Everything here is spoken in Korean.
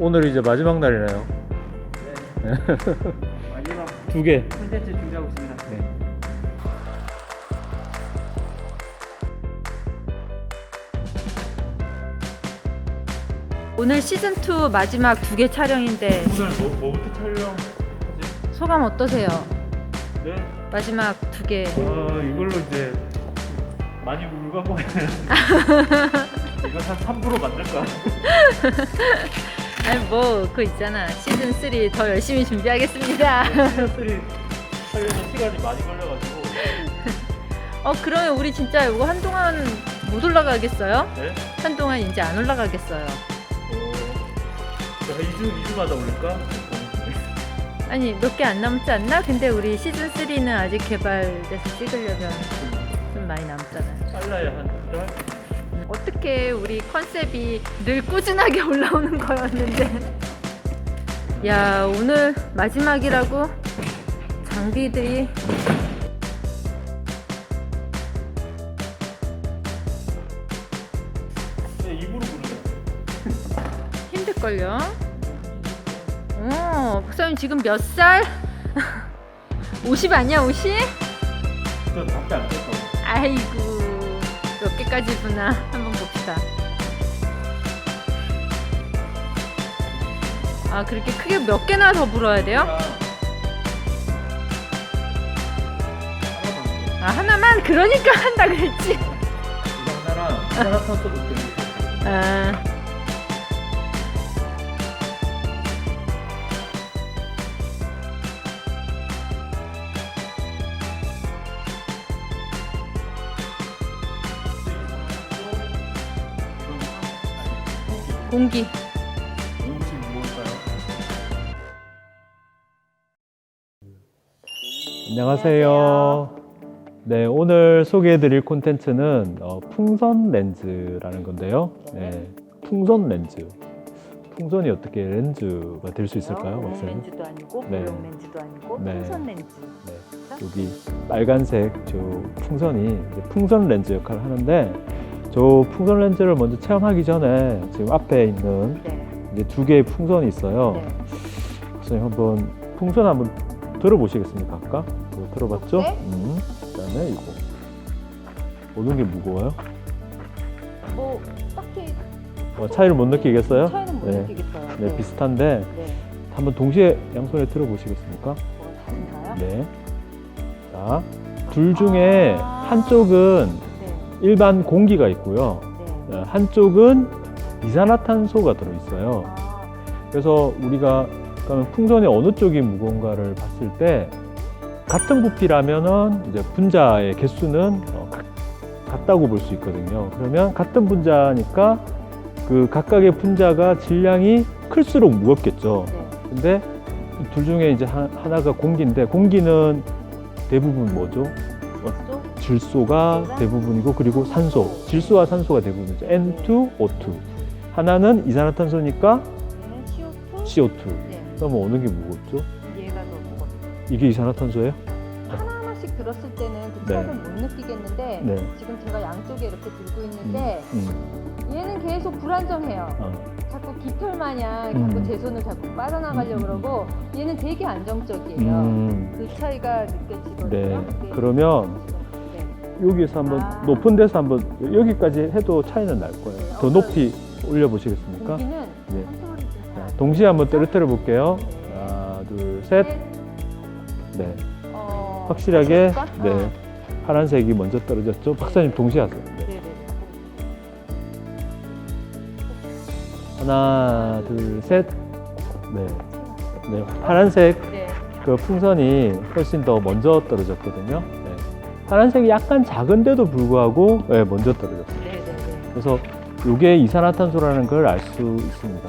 오늘 이제 마지막 날이네요. 마지막 두 개. 콘텐츠 준비하고 있습니다. 네. 오늘 시즌 2 마지막 두 개 촬영인데 오늘 뭐, 뭐부터 촬영하지? 소감 어떠세요? 네. 마지막 두 개. 아 이걸로 이제 많이 울고 이거 한 3% 만들까? 아니 뭐 그거 있잖아. 시즌 3 더 열심히 준비하겠습니다. 시즌3 하려면 시간이 많이 걸려가지고 어 그러면 우리 진짜 이거 한동안 못 올라가겠어요? 네? 한동안 이제 안 올라가겠어요. 어, 제가 2주, 2주마다 올릴까? 아니 몇 개 안 남지 않나? 근데 우리 시즌 3는 아직 개발돼서 찍으려면 좀 많이 남잖아요. 빨라야 한두 달? 어떻게 우리 컨셉이 늘 꾸준하게 올라오는 거였는데. 야 오늘 마지막이라고? 장비들이. 입으로 힘들걸요? 어 박사님 지금 몇 살? 50 아니야 50? 저 답변 안 됐어 아이고 몇 개까지 부나. 한번 봅시다. 아 그렇게 크게 몇 개나 더 불어야 돼요? 아 하나만? 그러니까 한다 그랬지. 하나랑 이산화탄소 높게 아 공기 음식 무엇일까요? 안녕하세요. 네, 오늘 소개해드릴 콘텐츠는 어, 풍선 렌즈라는 건데요. 네, 풍선 렌즈. 풍선이 어떻게 렌즈가 될 수 있을까요, 롱 박사님? 렌즈도 아니고 네. 블록 렌즈도 아니고 네. 풍선 렌즈 네, 여기 빨간색 저 풍선이 이제 풍선 렌즈 역할을 하는데 저 풍선 렌즈를 먼저 체험하기 전에 지금 앞에 있는 네. 이제 두 개의 풍선이 있어요. 네. 박사님 한번 풍선 한번 들어보시겠습니까? 아까 그거 들어봤죠? 네. 음, 그다음에 이거 어느 게 무거워요? 뭐 딱히 어, 차이를 못 느끼겠어요? 차이는 못 네. 느끼겠어요. 네, 비슷한데 네. 한번 동시에 양손에 들어보시겠습니까? 뭐가 다른가요? 네. 자, 둘 중에 아. 한쪽은 네. 일반 공기가 있고요. 네. 어, 한쪽은 이산화탄소가 들어 있어요. 아, 그래서 우리가 그러면 풍선이 어느 쪽이 무거운가를 봤을 때 같은 부피라면은 이제 분자의 개수는 어, 같- 같다고 볼 수 있거든요. 그러면 같은 분자니까 그 각각의 분자가 질량이 클수록 무겁겠죠. 네. 근데 이둘 중에 이제 하- 하나가 공기인데 공기는 대부분 뭐죠? 또 질소가? 대부분이고 그리고 산소, 질소와 산소가 대부분이죠. N2, O2. 하나는 이산화탄소니까 얘는 CO2. CO2. 네. 그러면 어느 게 무겁죠? 얘가 더 무겁. 이게 이산화탄소예요? 하나 하나씩 들었을 때는 그 네. 차이를 못 느끼겠는데 네. 지금 제가 양쪽에 이렇게 들고 있는데 음. 얘는 계속 불안정해요. 어. 자꾸 깃털 마냥 음. 자꾸 제 손을 자꾸 빠져나가려고 음. 그러고 얘는 되게 안정적이에요. 음. 그 차이가 느껴지거든요. 네. 네. 그러면 네. 여기서 한번 아. 높은 데서 한번 여기까지 해도 차이는 날 거예요. 네, 더 높이 올려 보시겠습니까? 여기는 네. 자, 잘 동시에 한번 떨어뜨려 볼게요. 네. 하나, 둘, 셋. 네. 어, 확실하게? 네. 어. 파란색이 먼저 떨어졌죠. 박사님 동시에 하세요. 네. 네 네. 하나, 둘, 셋. 네. 네. 파란색 네. 그 풍선이 훨씬 더 먼저 떨어졌거든요. 네. 파란색이 약간 작은데도 불구하고 네, 먼저 떨어졌어요. 네네네. 그래서 이게 이산화탄소라는 걸 알 수 있습니다.